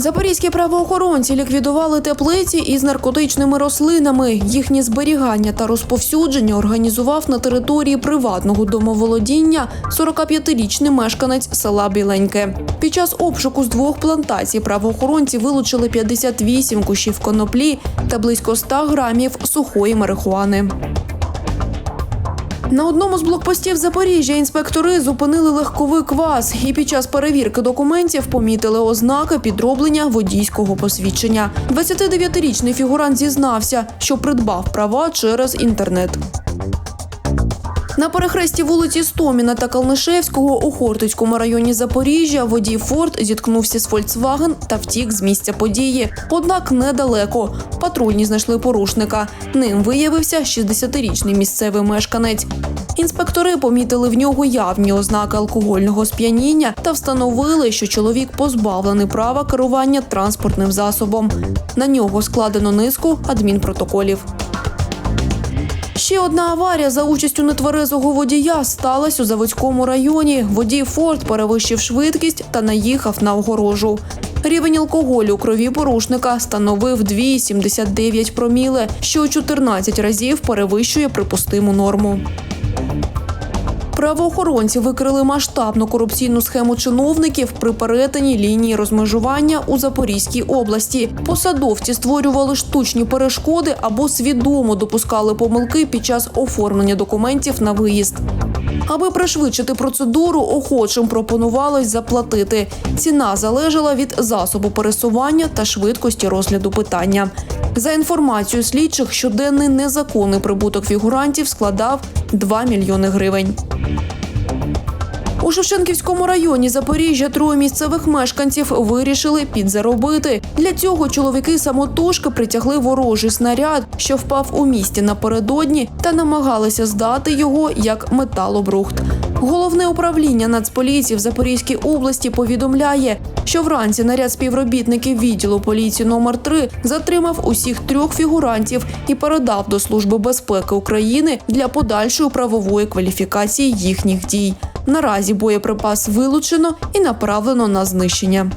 Запорізькі правоохоронці ліквідували теплиці із наркотичними рослинами. Їхнє зберігання та розповсюдження організував на території приватного домоволодіння 45-річний мешканець села Біленьке. Під час обшуку з двох плантацій правоохоронці вилучили 58 кущів коноплі та близько 100 грамів сухої марихуани. На одному з блокпостів Запоріжжя інспектори зупинили легковий квас і під час перевірки документів помітили ознаки підроблення водійського посвідчення. 29-річний фігурант зізнався, що придбав права через інтернет. На перехресті вулиці Стоміна та Калнишевського у Хортицькому районі Запоріжжя водій Форд зіткнувся з Фольксваген та втік з місця події. Однак недалеко. Патрульні знайшли порушника. Ним виявився 60-річний місцевий мешканець. Інспектори помітили в нього явні ознаки алкогольного сп'яніння та встановили, що чоловік позбавлений права керування транспортним засобом. На нього складено низку адмінпротоколів. Ще одна аварія за участю нетверезого водія сталася у Заводському районі. Водій Форд перевищив швидкість та наїхав на огорожу. Рівень алкоголю у крові порушника становив 2,79 проміле, що у 14 разів перевищує припустиму норму. Правоохоронці викрили масштабну корупційну схему чиновників при перетині лінії розмежування у Запорізькій області. Посадовці створювали штучні перешкоди або свідомо допускали помилки під час оформлення документів на виїзд. Аби пришвидшити процедуру, охочим пропонувалось заплатити. Ціна залежала від засобу пересування та швидкості розгляду питання. За інформацією слідчих, щоденний незаконний прибуток фігурантів складав 2 мільйони гривень. У Шевченківському районі Запоріжжя троє місцевих мешканців вирішили підзаробити. Для цього чоловіки самотужки притягли ворожий снаряд, що впав у місті напередодні, та намагалися здати його як металобрухт. Головне управління Нацполіції в Запорізькій області повідомляє, що вранці наряд співробітників відділу поліції номер 3 затримав усіх трьох фігурантів і передав до Служби безпеки України для подальшої правової кваліфікації їхніх дій. Наразі боєприпас вилучено і направлено на знищення.